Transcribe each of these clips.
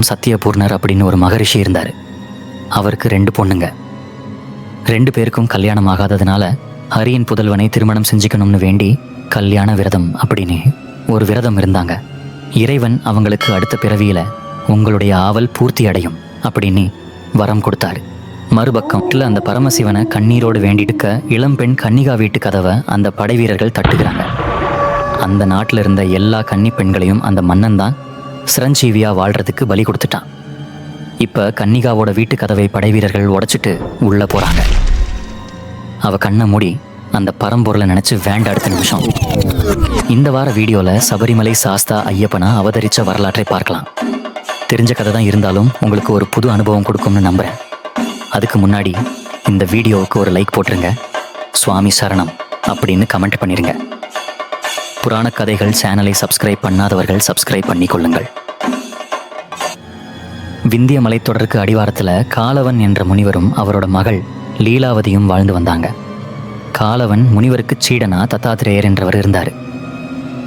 சத்தியபூர்ணர் அப்படின்னு ஒரு மகரிஷி இருந்தார். அவருக்கு ரெண்டு பொண்ணுங்க. ரெண்டு பேருக்கும் கல்யாணம் ஆகாததுனால ஹரியின் புதல்வனை திருமணம் செஞ்சுக்கணும்னு வேண்டி கல்யாண விரதம் அப்படின்னு ஒரு விரதம் இருந்தாங்க. இறைவன் அவங்களுக்கு அடுத்த பிறவியில் உங்களுடைய ஆவல் பூர்த்தி அடையும் அப்படின்னு வரம் கொடுத்தாரு. மறுபக்கம்ல அந்த பரமசிவனை கண்ணீரோடு வேண்டிடுக்க இளம்பெண் கன்னிகா வீட்டு கதவை அந்த படை வீரர்கள் தட்டுகிறாங்க. அந்த நாட்டில் இருந்த எல்லா கன்னி பெண்களையும் அந்த மன்னன் தான் சிரஞ்சீவியா வாழ்கிறதுக்கு பலி கொடுத்துட்டான். இப்போ கன்னிகாவோட வீட்டு கதவை படைவீரர்கள் உடச்சிட்டு உடைச்சிட்டு போகிறாங்க அவள் கண்ணை மூடி அந்த பரம்பொருளை நினச்சி வேண்ட அடுத்த நிமிஷம். இந்த வார வீடியோவில் சபரிமலை சாஸ்தா ஐயப்பனா அவதரித்த வரலாற்றை பார்க்கலாம். தெரிஞ்ச கதை தான் இருந்தாலும் உங்களுக்கு ஒரு புது அனுபவம் கொடுக்கும்னு நம்புகிறேன் அதுக்கு முன்னாடி இந்த வீடியோவுக்கு ஒரு லைக் போட்டுருங்க. சுவாமி சரணம் அப்படின்னு கமெண்ட் பண்ணிடுங்க புராண கதைகள் சேனலை சப்ஸ்கிரைப் பண்ணாதவர்கள் சப்ஸ்கிரைப் பண்ணிக்கொள்ளுங்கள். விந்திய மலைத்தொடருக்கு அடிவாரத்தில் காலவன் என்ற முனிவரும் அவரோட மகள் லீலாவதியும் வாழ்ந்து வந்தாங்க. காலவன் முனிவருக்கு சீடனா தத்தாத்திரேயர் என்றவர் இருந்தார்.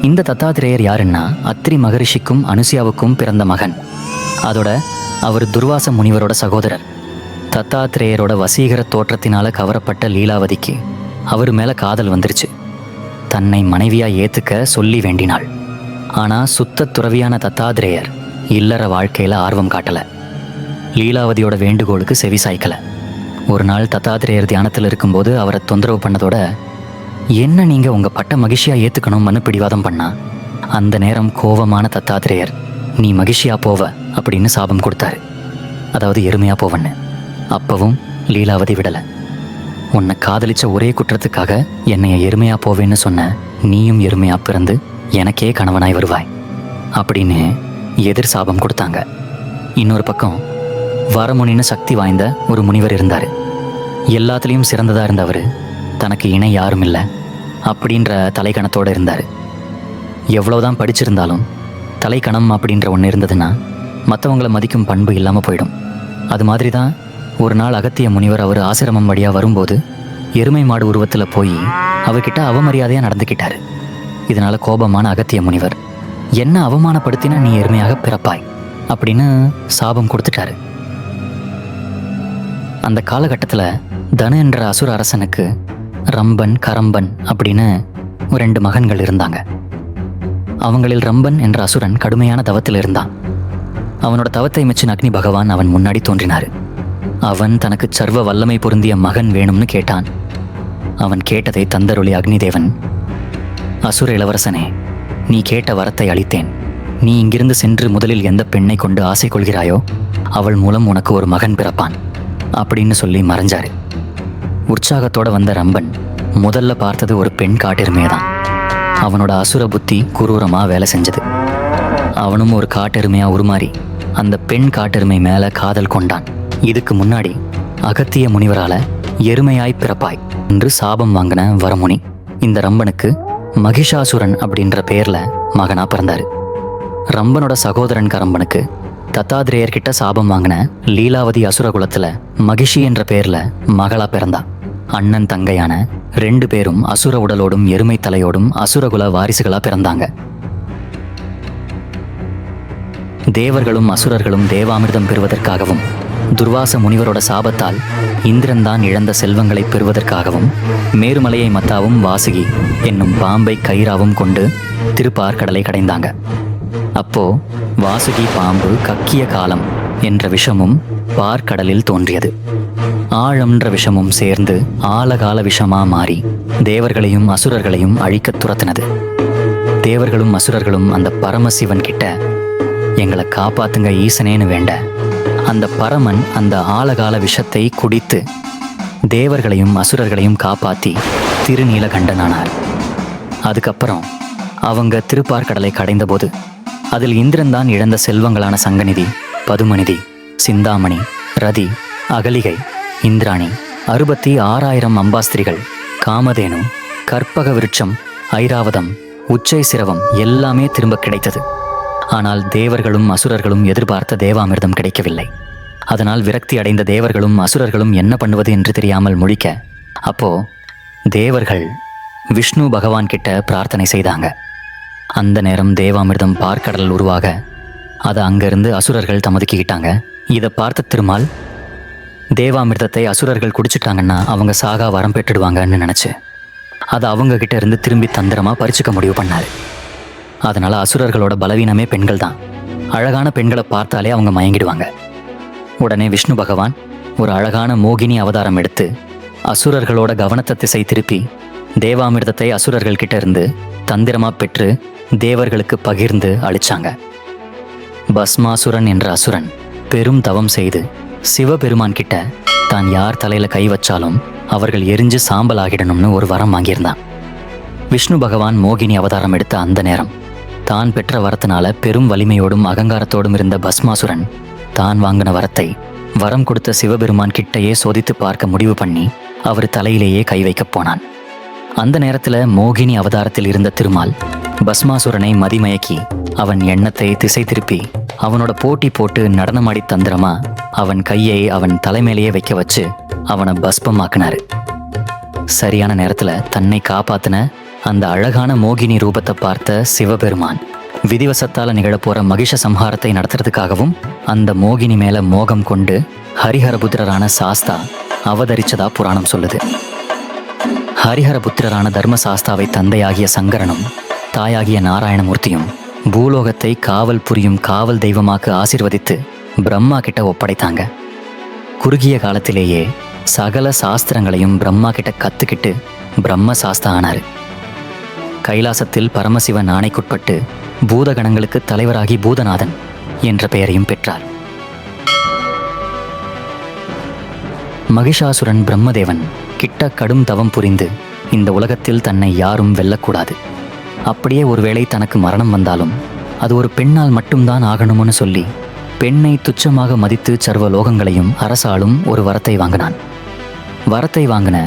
இந்த தத்தாத்திரேயர் யாருன்னா அத்திரி மகரிஷிக்கும் அனுசியாவுக்கும் பிறந்த மகன். அதோட அவர் துர்வாச முனிவரோட சகோதரர். தத்தாத்திரேயரோட வசீகர தோற்றத்தினால கவரப்பட்ட லீலாவதிக்கு அவர் மேலே காதல் வந்துருச்சு. தன்னை மனைவியாய் ஏத்துக்க சொல்லி வேண்டினாள். ஆனா சுத்த துறவியான தத்தாதிரேயர் இல்லற வாழ்க்கையில ஆர்வம் காட்டல. லீலாவதியோட வேண்டுகோளுக்கு செவி சாய்க்கல. ஒரு நாள் தத்தாதிரேயர் தியானத்தில் இருக்கும்போது அவரை தொந்தரவு பண்ணதோட என்ன நீங்க உங்க பட்ட மகிழ்ச்சியா ஏத்துக்கணும்னு பிடிவாதம் பண்ணா. அந்த நேரம் கோவமான தத்தாதிரேயர் நீ மகிழ்ச்சியா போவ அப்படின்னு சாபம் கொடுத்தாரு. அதாவது எருமையா போவன்னு. அப்பவும் லீலாவதி விடலை. உன்னை காதலிச்ச ஒரே குற்றத்துக்காக என்னைய எருமையா போவேன்னு சொன்ன நீயும் எருமையா பிறந்து எனக்கே கணவனாய் வருவாய் அப்படின்னு எதிர் சாபம் கொடுத்தாங்க. இன்னொரு பக்கம் வரமுனின்னு சக்தி வாய்ந்த ஒரு முனிவர் இருந்தார். எல்லாத்துலேயும் சிறந்ததாக இருந்தவர். தனக்கு இணை யாரும் இல்லை அப்படின்ற தலைக்கணத்தோடு இருந்தார். எவ்வளோதான் படிச்சிருந்தாலும் தலைக்கணம் அப்படின்ற ஒன்று இருந்ததுன்னா மற்றவங்கள மதிக்கும் பண்பு இல்லாமல் போயிடும். அது மாதிரி தான் ஒரு நாள் அகத்திய முனிவர் அவர் ஆசிரமம் வழியாக வரும்போது எருமை மாடு உருவத்தில் போய் அவர்கிட்ட அவமரியாதையாக நடந்துக்கிட்டாரு இதனால கோபமான அகத்திய முனிவர் என்ன அவமானப்படுத்தினா நீ எருமையாக பிறப்பாய்? அப்படின்னு சாபம் கொடுத்துட்டாரு. அந்த காலகட்டத்தில் தனு என்ற அசுர அரசனுக்கு ரம்பன் கரம்பன் அப்படின்னு ரெண்டு மகன்கள் இருந்தாங்க. அவங்களில் ரம்பன் என்ற அசுரன் கடுமையான தவத்தில் இருந்தான் அவனோட தவத்தை மிச்சின் அக்னி பகவான் அவன் முன்னாடி தோன்றினார். அவன் தனக்கு சர்வ வல்லமை பொருந்திய மகன் வேணும்னு கேட்டான். அவன் கேட்டதை தந்தருளி அக்னிதேவன் அசுர இளவரசனே நீ கேட்ட வரத்தை அளித்தேன். நீ இங்கிருந்து சென்று முதலில் எந்த பெண்ணை கொண்டு ஆசை கொள்கிறாயோ அவள் மூலம் உனக்கு ஒரு மகன் பிறப்பான் அப்படின்னு சொல்லி மறைஞ்சாரு. உற்சாகத்தோட வந்த ரம்பன் முதல்ல பார்த்தது ஒரு பெண் காட்டெருமையை தான் அவனோட அசுர புத்தி குரூரமாக வேலை செஞ்சது. அவனும் ஒரு காட்டெருமையாக உருமாறி அந்த பெண் காட்டெருமை மேலே காதல் கொண்டான். இதுக்கு முன்னாடி அகத்திய முனிவரால எருமையாய் பிறப்பாய் என்று சாபம் வாங்கின வரமுனி. இந்த ரம்பனுக்கு மகிஷாசுரன் அப்படின்ற பேர்ல மகனா பிறந்தாரு. ரம்பனோட சகோதரன் கரம்பனுக்கு தத்தாத்ரேயர்கிட்ட சாபம் வாங்கின லீலாவதி அசுரகுலத்துல மகிஷி என்ற பேர்ல மகளா பிறந்தா. அண்ணன் தங்கையான ரெண்டு பேரும் அசுர உடலோடும் எருமை தலையோடும் அசுரகுல வாரிசுகளா பிறந்தாங்க. தேவர்களும் அசுரர்களும் தேவாமிர்தம் பெறுவதற்காகவும் துர்வாச முனிவரோட சாபத்தால் இந்திரன் தான் இழந்த செல்வங்களை பெறுவதற்காகவும் மேருமலையை மத்தாவும் வாசுகி என்னும் பாம்பை கயிறாவும் கொண்டு திருப்பார்கடலை கடைந்தாங்க. அப்போ வாசுகி பாம்பு கக்கிய காலம் என்ற விஷமும் பார்க்கடலில் தோன்றியது. ஆழம்ன்ற விஷமும் சேர்ந்து ஆழகால விஷமா மாறி தேவர்களையும் அசுரர்களையும் அழிக்கத் துரத்தினது. தேவர்களும் அசுரர்களும் அந்த பரமசிவன் கிட்ட எங்களை காப்பாத்துங்க ஈசனேன்னு வேண்ட. அந்த பரமன் அந்த ஆழகால விஷத்தை குடித்து தேவர்களையும் அசுரர்களையும் காப்பாத்தி திருநீலகண்டனானார். அதுக்கப்புறம் அவங்க திருப்பார்கடலை கடைந்தபோது அதில் இந்திரன் தான் இழந்த செல்வங்களான சங்கநிதி பதுமநிதி சிந்தாமணி ரதி அகலிகை இந்திராணி அறுபத்தி ஆறாயிரம் அம்பாஸ்திரிகள் காமதேனு கற்பக விருட்சம் ஐராவதம் உச்சை சிரவம் எல்லாமே திரும்ப கிடைத்தது. ஆனால் தேவர்களும் அசுரர்களும் எதிர்பார்த்த தேவாமிர்தம் கிடைக்கவில்லை. அதனால் விரக்தி அடைந்த தேவர்களும் அசுரர்களும் என்ன பண்ணுவது என்று தெரியாமல் முழிக்க அப்போ தேவர்கள் விஷ்ணு பகவான் கிட்ட பிரார்த்தனை செய்தாங்க. அந்த நேரம் தேவாமிர்தம் பார்க்கடல் உருவாக அதை அங்கிருந்து அசுரர்கள் தமதுக்கிக்கிட்டாங்க இதை பார்த்த திருமால் தேவாமிர்தத்தை அசுரர்கள் குடிச்சிட்டாங்கன்னா அவங்க சாகா வரம் பெற்றுடுவாங்கன்னு நினச்சி அதை அவங்க கிட்ட இருந்து திரும்பி தந்திரமா பறிச்சுக்க முடிவு பண்ணாரு. அதனால அசுரர்களோட பலவீனமே பெண்கள் தான் அழகான பெண்களை பார்த்தாலே அவங்க மயங்கிடுவாங்க. உடனே விஷ்ணு பகவான் ஒரு அழகான மோகினி அவதாரம் எடுத்து அசுரர்களோட கவனத்தை திசை திருப்பி தேவாமிர்தத்தை அசுரர்கள் கிட்ட இருந்து தந்திரமா பெற்று தேவர்களுக்கு பகிர்ந்து அளிச்சாங்க. பஸ்மாசுரன் என்ற அசுரன் பெரும் தவம் செய்து சிவபெருமான் கிட்ட தான் யார் தலையில கை வச்சாலும் அவர்கள் எரிஞ்சு சாம்பல் ஆகிடணும்னு ஒரு வரம் வாங்கியிருந்தான். விஷ்ணு பகவான் மோகினி அவதாரம் எடுத்த அந்த நேரம் தான் பெற்ற வரத்தினால பெரும் வலிமையோடும் அகங்காரத்தோடும் இருந்த பஸ்மாசுரன் தான் வாங்கின வரத்தை வரம் கொடுத்த சிவபெருமான் கிட்டையே சோதித்து பார்க்க முடிவு பண்ணி அவர் தலையிலேயே கை வைக்கப் போனான். அந்த நேரத்துல மோகினி அவதாரத்தில் இருந்த திருமால் பஸ்மாசுரனை மதிமயக்கி அவன் எண்ணத்தை திசை திருப்பி அவனோட போட்டி போட்டு நடனமாடி தந்திரமா அவன் கையை அவன் தலைமையிலேயே வைக்க வச்சு அவனை பஸ்பமாக்குனாரு. சரியான நேரத்துல தன்னை காப்பாத்தின அந்த அழகான மோகினி ரூபத்தை பார்த்த சிவபெருமான் விதிவசத்தால் நிகழப்போற மகிஷ சம்ஹாரத்தை நடத்துறதுக்காகவும் அந்த மோகினி மேல மோகம் கொண்டு ஹரிஹரபுத்திரரான சாஸ்தா அவதரிச்சதா புராணம் சொல்லுது. ஹரிஹரபுத்திரரான தர்மசாஸ்தாவை தந்தையாகிய சங்கரனும் தாயாகிய நாராயணமூர்த்தியும் பூலோகத்தை காவல் புரியும் காவல் தெய்வமாக்கு ஆசிர்வதித்து பிரம்மா கிட்ட ஒப்படைத்தாங்க. குறுகிய காலத்திலேயே சகல சாஸ்திரங்களையும் பிரம்மா கிட்ட கத்துக்கிட்டு பிரம்ம சாஸ்தா ஆனாரு. கைலாசத்தில் பரமசிவன் ஆணைக்குட்பட்டு பூதகணங்களுக்கு தலைவராகி பூதநாதன் என்ற பெயரையும் பெற்றார். மகிஷாசுரன் பிரம்மதேவன் கிட்ட கடும் தவம் புரிந்து இந்த உலகத்தில் தன்னை யாரும் வெல்லக்கூடாது. அப்படியே ஒருவேளை தனக்கு மரணம் வந்தாலும் அது ஒரு பெண்ணால் மட்டும்தான் ஆகணும்னு சொல்லி பெண்ணை துச்சமாக மதித்து சர்வ லோகங்களையும் அரசாலும் ஒரு வரத்தை வாங்கினான். வரத்தை வாங்கின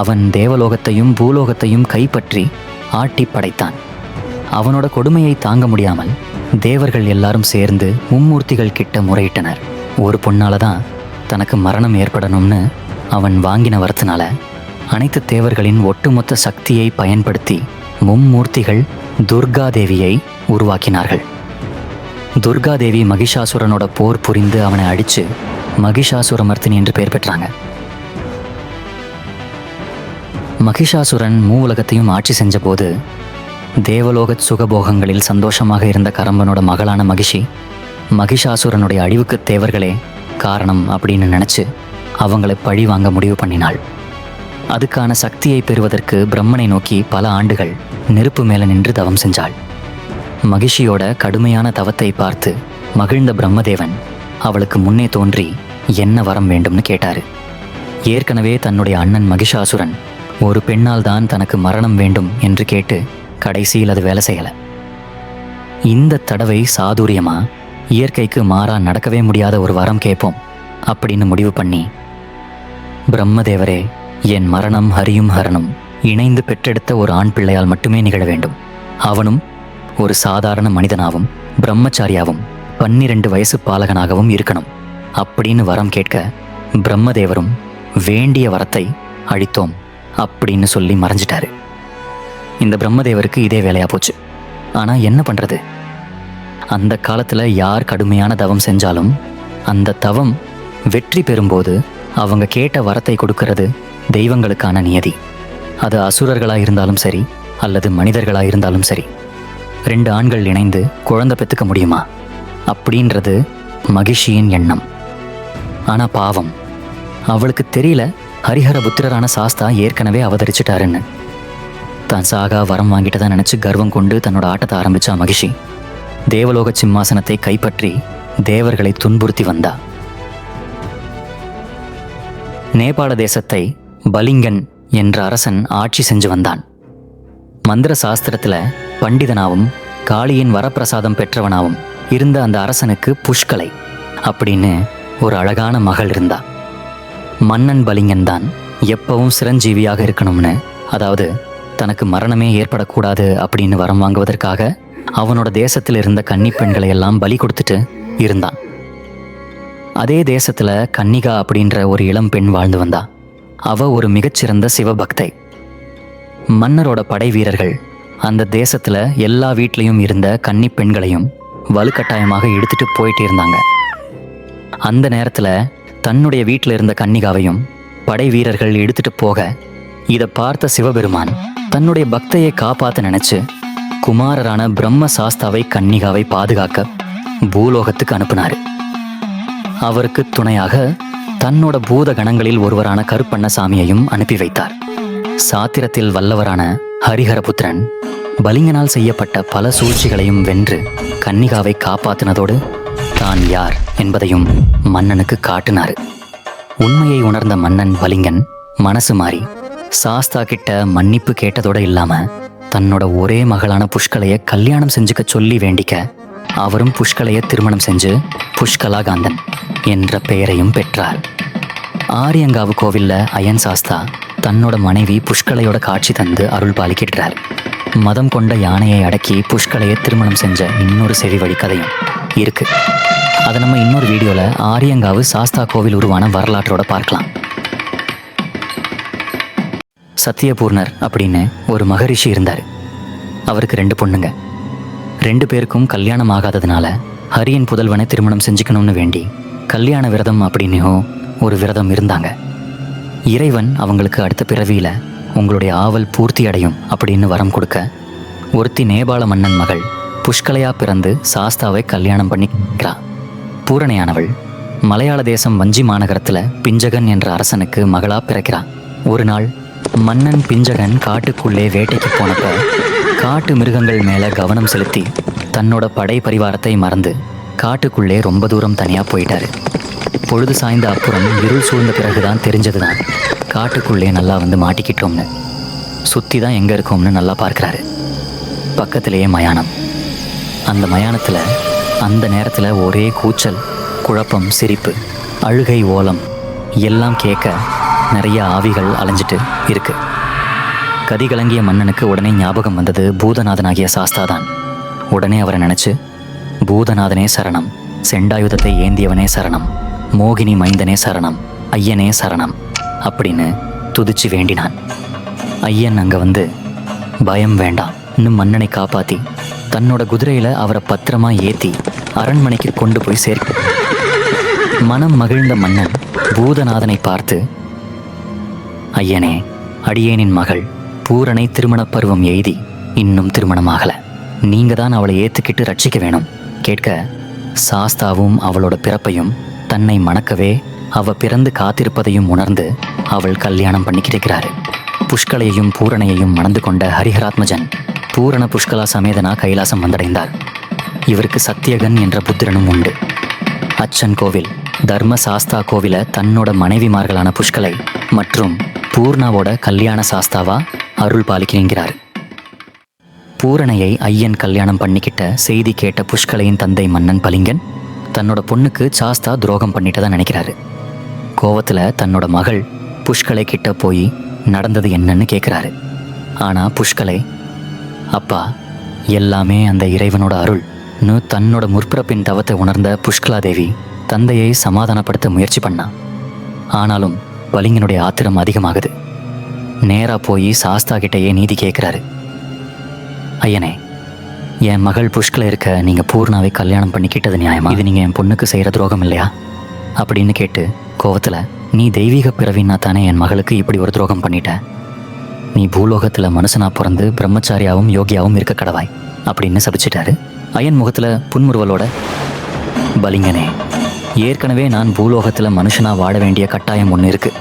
அவன் தேவலோகத்தையும் பூலோகத்தையும் கைப்பற்றி ஆட்டி படைத்தான். அவனோட கொடுமையை தாங்க முடியாமல் தேவர்கள் எல்லாரும் சேர்ந்து மும்மூர்த்திகள் கிட்ட முறையிட்டனர். ஒரு பொண்ணால தான் தனக்கு மரணம் ஏற்படணும்னு அவன் வாங்கின வரத்தினால அனைத்து தேவர்களின் ஒட்டுமொத்த சக்தியை பயன்படுத்தி மும்மூர்த்திகள் துர்காதேவியை உருவாக்கினார்கள். துர்காதேவி மகிஷாசுரனோட போர் புரிந்து அவனை அடித்து மகிஷாசுரமர்த்தினி என்று பெயர் பெற்றாங்க. மகிஷாசுரன் மூவுலகத்தையும் ஆட்சி செஞ்சபோது தேவலோக சுகபோகங்களில் சந்தோஷமாக இருந்த கரம்பனோட மகளான மகிஷி மகிஷாசுரனுடைய அழிவுக்கு தேவர்களே காரணம் அப்படின்னு நினச்சி அவங்களை பழி வாங்க முடிவு பண்ணினாள். அதுக்கான சக்தியை பெறுவதற்கு பிரம்மனை நோக்கி பல ஆண்டுகள் நெருப்பு மேலே நின்று தவம் செஞ்சாள். மகிஷியோட கடுமையான தவத்தை பார்த்து மகிழ்ந்த பிரம்மதேவன் அவளுக்கு முன்னே தோன்றி என்ன வரம் வேண்டும்னு கேட்டாரு. ஏற்கனவே தன்னுடைய அண்ணன் மகிஷாசுரன் ஒரு பெண்ணால் தான் தனக்கு மரணம் வேண்டும் என்று கேட்டு கடைசியில் அது வேலை செய்யலை. இந்த தடவை சாதுரியமா? இயற்கைக்கு மாறா நடக்கவே முடியாத ஒரு வரம் கேட்போம் அப்படின்னு முடிவு பண்ணி பிரம்மதேவரே என் மரணம் ஹரியும் ஹரனும் இணைந்து பெற்றெடுத்த ஒரு ஆண் பிள்ளையால் மட்டுமே நிகழ வேண்டும். அவனும் ஒரு சாதாரண மனிதனாகவும் பிரம்மச்சாரியாவும் பன்னிரண்டு வயசு பாலகனாகவும் இருக்கணும் அப்படின்னு வரம் கேட்க பிரம்மதேவரும் வேண்டிய வரத்தை அழித்தோம். அப்படின்னு சொல்லி மறைஞ்சிட்டாரு. இந்த பிரம்மதேவருக்கு இதே வேலையா போச்சு. ஆனால் என்ன பண்ணுறது அந்த காலத்தில் யார் கடுமையான தவம் செஞ்சாலும் அந்த தவம் வெற்றி பெறும்போது அவங்க கேட்ட வரத்தை கொடுக்கறது தெய்வங்களுக்கான நியதி. அது அசுரர்களாக இருந்தாலும் சரி அல்லது மனிதர்களாக இருந்தாலும் சரி ரெண்டு ஆண்கள் இணைந்து குழந்தை பெற்றுக்க முடியுமா? அப்படின்றது மகிஷியின் எண்ணம். ஆனால் பாவம். அவளுக்கு தெரியல ஹரிஹர புத்திரரான சாஸ்தா ஏற்கனவே அவதரிச்சிட்டாருன்னு. தான் சாகா வரம் வாங்கிட்டதா நினச்சி கர்வம் கொண்டு தன்னோட ஆட்டத்தை ஆரம்பிச்சா மகிஷி. தேவலோக சிம்மாசனத்தை கைப்பற்றி தேவர்களை துன்புறுத்தி வந்தா. நேபாள தேசத்தை பலிங்கன் என்ற அரசன் ஆட்சி செஞ்சு வந்தான். மந்திர சாஸ்திரத்தில் பண்டிதனாவும் காளியின் வரப்பிரசாதம் பெற்றவனாவும் இருந்த அந்த அரசனுக்கு புஷ்கலை அப்படின்னு ஒரு அழகான மகள் இருந்தாள் மன்னன் பலிங்கன் தான் எப்பவும் சிரஞ்சீவியாக இருக்கணும்னு. அதாவது தனக்கு மரணமே ஏற்படக்கூடாது அப்படின்னு வரம் வாங்குவதற்காக அவனோட தேசத்தில் இருந்த கன்னி பெண்களை எல்லாம் பலி கொடுத்துட்டு இருந்தான். அதே தேசத்தில் கன்னிகா அப்படின்ற ஒரு இளம் பெண் வாழ்ந்து வந்தா. அவ ஒரு மிகச்சிறந்த சிவபக்தை. மன்னரோட படை வீரர்கள் அந்த தேசத்தில் எல்லா வீட்லேயும் இருந்த கன்னி பெண்களையும் வலுக்கட்டாயமாக எடுத்துட்டு போயிட்டே இருந்தாங்க. அந்த நேரத்தில் தன்னுடைய வீட்டில் இருந்த கன்னிகாவையும் படை வீரர்கள் எடுத்துட்டு போக இதை பார்த்த சிவபெருமான் தன்னுடைய பக்தையை காப்பாற்ற நினைச்சு குமாரரான பிரம்ம சாஸ்தாவை கன்னிகாவை பாதுகாக்க பூலோகத்துக்கு அனுப்புனாரு. அவருக்கு துணையாக தன்னோட பூத கணங்களில் ஒருவரான கருப்பண்ணசாமியையும் அனுப்பி வைத்தார். சாத்திரத்தில் வல்லவரான ஹரிஹரபுத்திரன் பலிங்கனால் செய்யப்பட்ட பல சூழ்ச்சிகளையும் வென்று கன்னிகாவை காப்பாத்தினதோடு தான் யார் என்பதையும் மன்னனுக்கு காட்டினார். உண்மையை உணர்ந்த மன்னன் பலிங்கன் மனசு மாறி சாஸ்தா கிட்ட மன்னிப்பு கேட்டதோட இல்லாம தன்னோட ஒரே மகளான புஷ்கலைய கல்யாணம் செஞ்சுக்க சொல்லி வேண்டிக்க அவரும் புஷ்கலைய திருமணம் செஞ்சு புஷ்கலாகாந்தன் என்ற பெயரையும் பெற்றார். ஆரியங்காவு கோவில்ல அயன் சாஸ்தா தன்னோட மனைவி புஷ்கலையோட காட்சி தந்து அருள் பாலிக்கிட்டார் மதம் கொண்ட யானையை அடக்கி புஷ்கலையை திருமணம் செஞ்ச இன்னொரு செவி வழி கதையும் இருக்கு. அதை நம்ம இன்னொரு வீடியோவில் ஆரியங்காவு சாஸ்தா கோவில் உருவான வரலாற்றோட பார்க்கலாம். சத்தியபூர்ணர் அப்படின்னு ஒரு மகரிஷி இருந்தார். அவருக்கு ரெண்டு பொண்ணுங்க. ரெண்டு பேருக்கும் கல்யாணம் ஆகாததுனால ஹரியன் புதல்வனை திருமணம் செஞ்சுக்கணும்னு வேண்டி கல்யாண விரதம் அப்படின்னும் ஒரு விரதம் இருந்தாங்க. இறைவன் அவங்களுக்கு அடுத்த பிறவியில் உங்களுடைய ஆவல் பூர்த்தி அடையும் அப்படின்னு வரம் கொடுக்க ஒருத்தி நேபாள மன்னன் மகள் புஷ்கலையா பிறந்து சாஸ்தாவை கல்யாணம் பண்ணிக்கிறா. பூரணையானவள். மலையாள தேசம் வஞ்சி மாநகரத்தில் பிஞ்சகன் என்ற அரசனுக்கு மகளா பிறக்கிறான் ஒரு நாள் மன்னன் பிஞ்சகன் காட்டுக்குள்ளே வேட்டைக்கு போனப்ப காட்டு மிருகங்கள் மேலே கவனம் செலுத்தி தன்னோட படை பரிவாரத்தை மறந்து காட்டுக்குள்ளே ரொம்ப தூரம் தனியாக போயிட்டாரு. பொழுது சாய்ந்த அப்புறம் இருள் சூழ்ந்த பிறகுதான் தெரிஞ்சதுதான் காட்டுக்குள்ளே நல்லா வந்து மாட்டிக்கிட்டோம்னு. சுற்றி தான் எங்கே இருக்கோம்னு நல்லா பார்க்குறாரு. பக்கத்திலேயே மயானம். அந்த மயானத்தில் அந்த நேரத்தில் ஒரே கூச்சல் குழப்பம் சிரிப்பு அழுகை ஓலம் எல்லாம் கேட்க நிறைய ஆவிகள் அலைஞ்சிட்டு இருக்கு. கதிகலங்கிய மன்னனுக்கு உடனே ஞாபகம் வந்தது பூதநாதனாகிய சாஸ்தாதான். உடனே அவரை நினைச்சு பூதநாதனே சரணம் செண்டாயுதத்தை ஏந்தியவனே சரணம் மோகினி மைந்தனே சரணம் ஐயனே சரணம் அப்படின்னு துதிச்சு வேண்டினான். ஐயன் அங்கே வந்து பயம் வேண்டாம் இன்னும் மன்னனை காப்பாத்தி தன்னோட குதிரையில் அவரை பத்திரமா ஏற்றி அரண்மனைக்கு கொண்டு போய் சேர்க்க. மனம் மகிழ்ந்த மன்னன் பூதநாதனை பார்த்து ஐயனே அடியேனின் மகள் பூரணை திருமணப் பருவம் எய்தி இன்னும் திருமணமாகல. நீங்க தான் அவளை ஏத்துக்கிட்டு ரட்சிக்க வேணும். கேட்க சாஸ்தாவும் அவளோட பிறப்பையும் தன்னை மணக்கவே அவ பிறந்து காத்திருப்பதையும் உணர்ந்து அவள் கல்யாணம் பண்ணிக்கிருக்கிறாரு புஷ்கலையையும் பூரணையையும் மணந்து கொண்ட ஹரிஹராத்மஜன் பூரண புஷ்கலா சமேதனா கைலாசம் வந்தடைந்தார். இவருக்கு சத்தியகன் என்ற புத்திரனும் உண்டு. அச்சன் கோவில் தர்ம சாஸ்தா கோவில தன்னோட மனைவிமார்களான புஷ்கலை மற்றும் பூர்ணாவோட கல்யாண சாஸ்தாவா அருள் பாலிக்கிறார் பூரணையை ஐயன் கல்யாணம் பண்ணிக்கிட்ட செய்தி கேட்ட புஷ்கலையின் தந்தை மன்னன் பலிங்கன் தன்னோட பொண்ணுக்கு சாஸ்தா துரோகம் பண்ணிட்டதா நினைக்கிறாரு. கோவத்துல தன்னோட மகள் புஷ்கலை கிட்ட போய் நடந்தது என்னன்னு கேட்குறாரு ஆனா புஷ்கலை அப்பா எல்லாமே அந்த இறைவனோட அருள். நு தன்னோட முற்பிறப்பின் தவத்தை உணர்ந்த புஷ்கலா தேவி தந்தையை சமாதானப்படுத்த முயற்சி பண்ணா. ஆனாலும் வலிங்கனுடைய ஆத்திரம் அதிகமாகுது. நேரா போய் சாஸ்தா கிட்டேயே நீதி கேட்குறாரு ஐயனே என் மகள் புஷ்கில் இருக்க நீங்கள் பூர்ணாவை கல்யாணம் பண்ணிக்கிட்டது நியாயமா? இது நீங்கள் என் பொண்ணுக்கு செய்கிற துரோகம் இல்லையா? அப்படின்னு கேட்டு கோவத்தில் நீ தெய்வீக பிறவின்னா தானே என் மகளுக்கு இப்படி ஒரு துரோகம் பண்ணிட்ட? நீ பூலோகத்தில் மனுஷனாக பிறந்து பிரம்மச்சாரியாவும் யோகியாவும் இருக்க கடவாய். அப்படின்னு சபிச்சிட்டாரு. அயன் முகத்தில் புன்முறுவலோட பலிங்கனே ஏற்கனவே நான் பூலோகத்தில் மனுஷனா வாழ வேண்டிய கட்டாயம் ஒன்று இருக்குது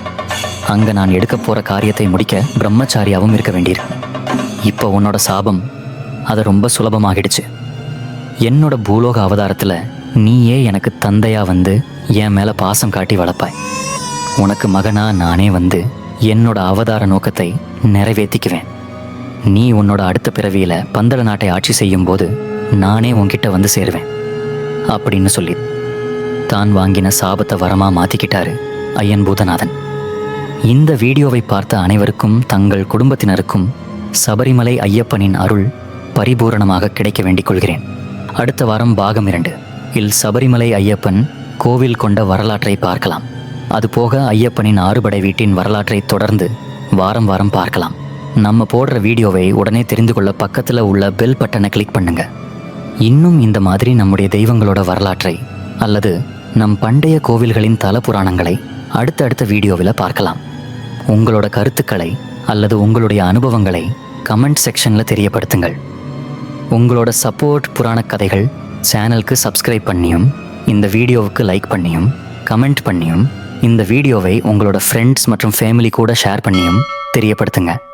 அங்கே நான் எடுக்க போகிற காரியத்தை முடிக்க பிரம்மச்சாரியாவும் இருக்க வேண்டியிருக்கு. இப்போ உன்னோட சாபம் அது ரொம்ப சுலபமாகிடுச்சு. என்னோட பூலோக அவதாரத்தில் நீயே எனக்கு தந்தையாக வந்து என் மேலே பாசம் காட்டி வளர்ப்பாய். உனக்கு மகனாக நானே வந்து என்னோட அவதார நோக்கத்தை நிறைவேற்றிக்குவேன் நீ உன்னோட அடுத்த பிறவியில பந்தள நாட்டை ஆட்சி செய்யும் போது நானே உன்கிட்ட வந்து சேருவேன் அப்படின்னு சொல்லி தான் வாங்கின சாபத்தை வரமா மாத்திக்கிட்டாரு ஐயன் பூதநாதன். இந்த வீடியோவை பார்த்த அனைவருக்கும் தங்கள் குடும்பத்தினருக்கும் சபரிமலை ஐயப்பனின் அருள் பரிபூரணமாக கிடைக்க வேண்டிக் கொள்கிறேன். அடுத்த வாரம் பாகம் இரண்டு இல் சபரிமலை ஐயப்பன் கோவில் கொண்ட வரலாற்றை பார்க்கலாம். அதுபோக ஐயப்பனின் ஆறுபடை வீட்டின் வரலாற்றை தொடர்ந்து வாரம் வாரம் பார்க்கலாம். நம்ம போடுற வீடியோவை உடனே தெரிந்து கொள்ள பக்கத்தில் உள்ள பெல் பட்டனை கிளிக் பண்ணுங்க. இன்னும் இந்த மாதிரி நம்முடைய தெய்வங்களோட வரலாற்றை அல்லது நம் பண்டைய கோவில்களின் தல புராணங்களை அடுத்தடுத்த வீடியோவில் பார்க்கலாம். உங்களோட கருத்துக்களை அல்லது உங்களுடைய அனுபவங்களை கமெண்ட் செக்ஷனில் தெரியப்படுத்துங்கள். உங்களோட சப்போர்ட் புராணக் கதைகள் சேனலுக்கு சப்ஸ்கிரைப் பண்ணியும் இந்த வீடியோவுக்கு லைக் பண்ணியும் கமெண்ட் பண்ணியும் இந்த வீடியோவை உங்களோட ஃப்ரெண்ட்ஸ் மற்றும் ஃபேமிலி கூட ஷேர் பண்ணியும் தெரியப்படுத்துங்க.